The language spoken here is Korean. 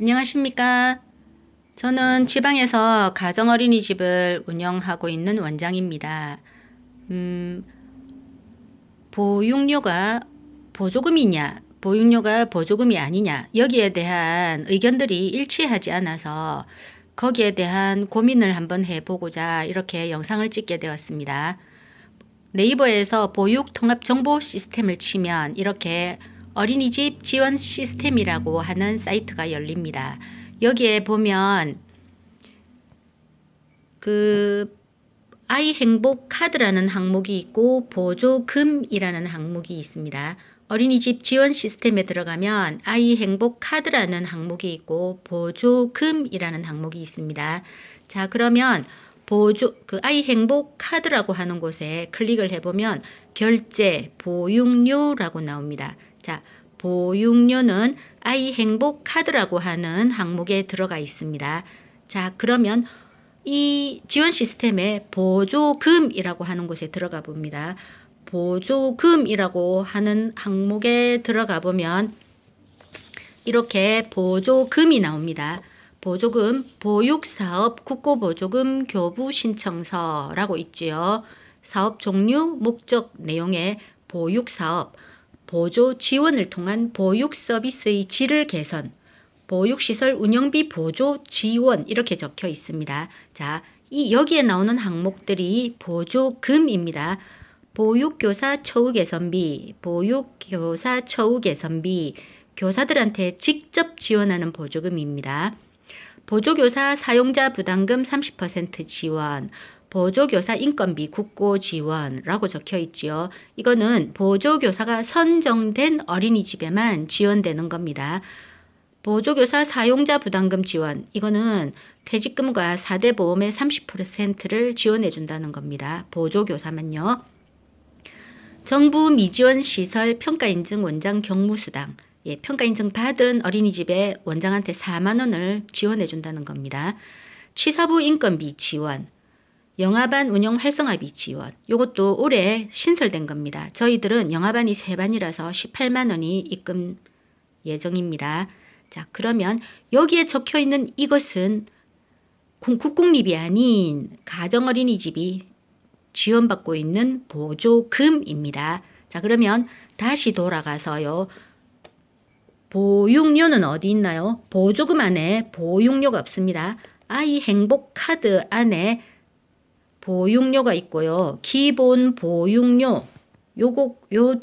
안녕하십니까. 저는 지방에서 가정어린이집을 운영하고 있는 원장입니다. 음, 보육료가 보조금이냐, 보육료가 보조금이 아니냐, 여기에 대한 의견들이 일치하지 않아서 거기에 대한 고민을 한번 해보고자 이렇게 영상을 찍게 되었습니다. 네이버에서 보육 통합 정보 시스템을 치면 이렇게 어린이집 지원 시스템이라고 하는 사이트가 열립니다. 여기에 보면 그 아이 행복 카드라는 항목이 있고 보조금이라는 항목이 있습니다. 어린이집 지원 시스템에 들어가면 아이 행복 카드라는 항목이 있고 보조금이라는 항목이 있습니다. 자, 그러면 보조 그 아이 행복 카드라고 하는 곳에 클릭을 해 보면 결제 보육료라고 나옵니다. 자, 보육료는 아이 행복 카드라고 하는 항목에 들어가 있습니다. 자, 그러면 이 지원 시스템에 보조금이라고 하는 곳에 들어가 봅니다. 보조금이라고 하는 항목에 들어가 보면 이렇게 보조금이 나옵니다. 보조금, 보육사업, 국고보조금, 교부 신청서라고 있지요. 사업 종류, 목적 내용에 보육사업, 보조 지원을 통한 보육 서비스의 질을 개선, 보육시설 운영비 보조 지원 이렇게 적혀 있습니다. 자, 이 여기에 나오는 항목들이 보조금입니다. 보육교사 처우 개선비, 보육교사 처우 개선비, 교사들한테 직접 지원하는 보조금입니다. 보조교사 사용자 부담금 30% 지원, 보조교사 인건비 국고 지원라고 적혀 있지요. 이거는 보조교사가 선정된 어린이집에만 지원되는 겁니다. 보조교사 사용자 부담금 지원. 이거는 퇴직금과 4대 보험의 30%를 지원해 준다는 겁니다. 보조교사만요. 정부 미지원 시설 평가 인증 원장 경무수당. 예, 평가 인증 받은 어린이집에 원장한테 4만 원을 지원해 준다는 겁니다. 취사부 인건비 지원. 영화반 운영 활성화비 지원. 이것도 올해 신설된 겁니다. 저희들은 영화반이 세반이라서 18만 원이 입금 예정입니다. 자, 그러면 여기에 적혀 있는 이것은 공- 국공립이 아닌 가정어린이집이 지원받고 있는 보조금입니다. 자, 그러면 다시 돌아가서요. 보육료는 어디 있나요? 보조금 안에 보육료가 없습니다. 아이 행복 카드 안에 보육료가 있고요. 기본 보육료 요거 요